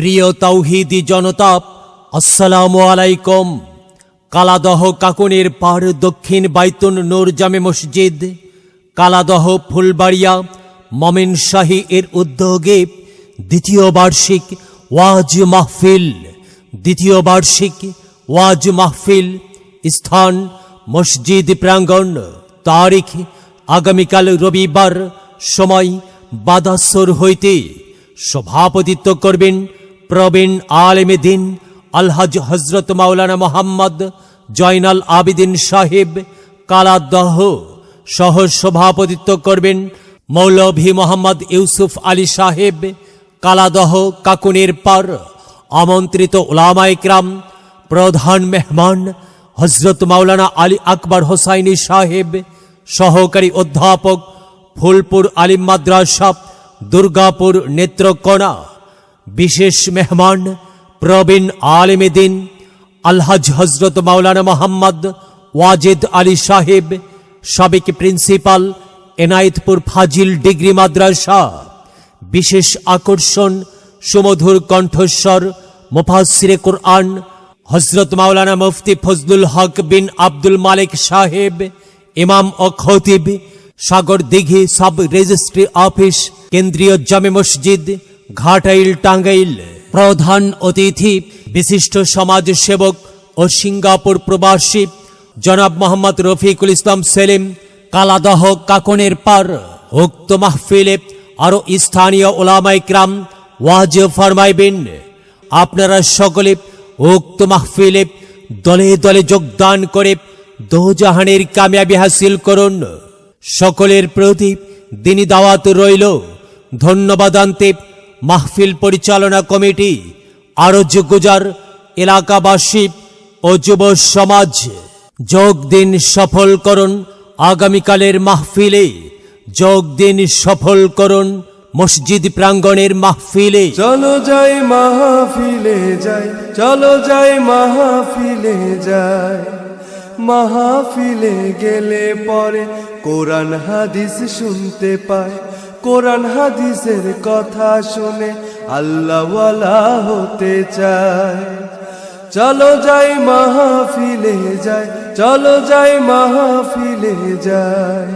প্রিয় তাওহিদি জনতা, আসসালামু আলাইকুম। কালাদহ কাকুনের পার দক্ষিণ বাইতুন নূর জামে মসজিদ, কালাদহ ফুলবাড়িয়া মমিন শাহী এর উদ্যোগে দ্বিতীয় বার্ষিক ওয়াজ মাহফিল, দ্বিতীয় বার্ষিক ওয়াজ মাহফিল স্থান মসজিদ প্রাঙ্গণ। তারিখ আগামীকাল রবিবার, সময় বাদাসর হইতে সভাপতিত্ব করবেন প্রবীণ আলেমে দিন, আলহাজ হজরত মাওলানা মোহাম্মদ জয়নাল আবিদিন সাহেব কালাদহ সহ সভাপতিত্ব করবেন মৌলভী মোহাম্মদ ইউসুফ আলী সাহেব কালাদহ কাকুনের পার আমন্ত্রিত ওলামাইকরাম প্রধান মেহমান হজরত মাওলানা আলী আকবর হোসাইনি সাহেব, সহকারী অধ্যাপক ফুলপুর আলিম মাদ্রাসা, দুর্গাপুর নেত্রকোনা। বিশেষ মেহমান প্রবীণ আলেমেদিন আলহাজ হজরত মাওলানা মোহাম্মদ ওয়াজেদ আলী সাহেব, সাবেক প্রিন্সিপাল এনায়েতপুর ফাজিল ডিগ্রি মাদ্রাসা। বিশেষ আকর্ষণ, সুমধুর কণ্ঠস্বর মুফাসিরে কোরআন, হজরত মাওলানা মুফতি ফজলুল হক বিন আব্দুল মালিক সাহেব, ইমাম ও খতিব Sagar Dighi sub registry office, কেন্দ্রীয় জামে মসজিদ ঘাটাইল টাঙ্গাইল প্রধান অতিথি, বিশিষ্ট সমাজ সেবক ও সিঙ্গাপুর প্রবাসী জনাব মোহাম্মদ রফিকুল ইসলাম সেলিম, কালাদহ কাকনের পার, উক্ত মাহফিলে আরও স্থানীয় ওলামাই ক্রাম ওয়াজ ফরমাইবেন আপনারা সকলে উক্ত মাহফিলে দলে দলে যোগদান করে দোজাহানের কামিয়াবি হাসিল করুন। সকলের প্রতি দিনী দাওয়াত রইল। ধন্যবাদ আনতে মাহফিল পরিচালনা কমিটি আরও যোগ্যজার এলাকাবাসী ও যুব সমাজ, যোগ দিন সফল করুন, আগামীকালের মাহফিলে যোগ দিন সফল করুন, মসজিদ প্রাঙ্গণের মাহফিলে। চলো যাই মাহফিলে যাই, চলো যাই মাহফিলে যাই। মাহফিলে গেলে পরে কোরআন হাদিস শুনতে পায় কোরআন হাদিসের কথা শুনে আল্লাহওয়ালা হতে চায়। চলো যাই মাহফিলে যায় চলো যাই মাহফিলে যাই।